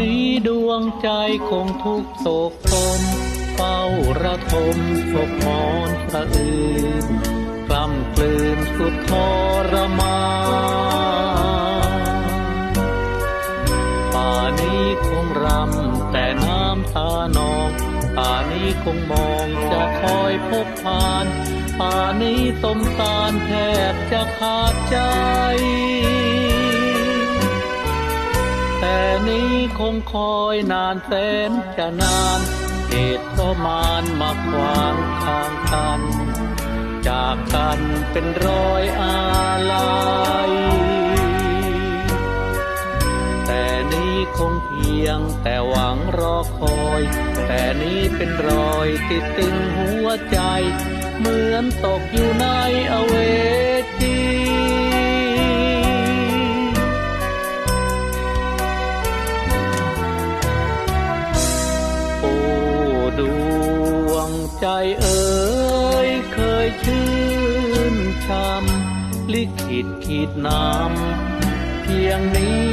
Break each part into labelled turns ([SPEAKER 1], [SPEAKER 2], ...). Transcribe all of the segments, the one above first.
[SPEAKER 1] นี้ดวงใจคงทุกโศกตนเฝ้าระทมศพมอนสะอื่นกล้ำกลืนสุดทรมานป่านี้คงรำแต่น้ำตานองป่านี้คงมองจะคอยพบผ่านป่านี้สมสารแทบจะขาดใจ คงคอยนานแสนจะนานเหตุก็มานมาขวางทางกัน จากกันเป็นรอยอาลัยแต่นี้คงเพียงแต่หวังรอคอย แต่นี้เป็นรอยติดตึงหัวใจ เหมือนตกอยู่ในอเวจี ใจเอ๋ยเคยชื่นชมลิขิตขีดน้ำเพียงนี้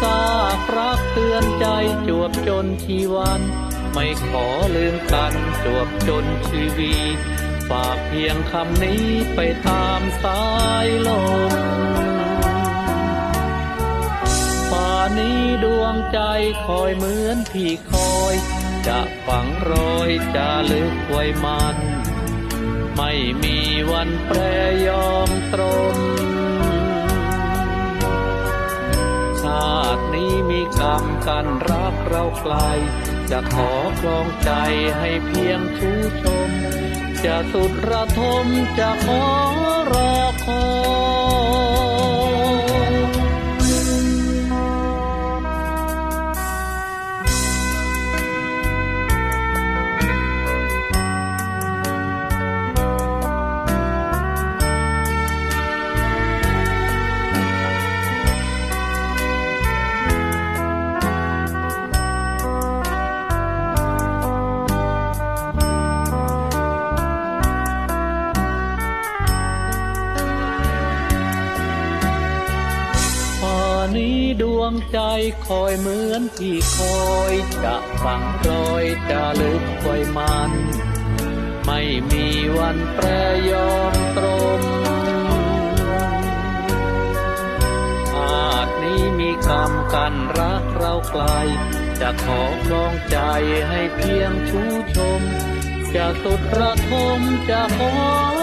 [SPEAKER 1] ซากรักเตือนใจจวบจนชีวัน ไม่ขอลืมกันจวบจนชีวีฝากเพียงคำนี้ไปตามสายลม นี้ดวงใจคอยเหมือนพี่คอย จะฝังรอยจะลึกไว้มัน ไม่มีวันแปรยอมตรมชาตินี้มีกรรมกันรักเราไกล จะขอครองใจให้เพียงชูชม จะสุดระทมจะขอรอคอย งใจคอยเหมือนที่คอยจะฝังรอยจะลึกไว้มัน ไม่มีวันแปรยอมตรมชาตินี้มีกรรมกันรักเราไกล จะขอครองใจให้เพียงชูชม จะสุดระทมจะขอ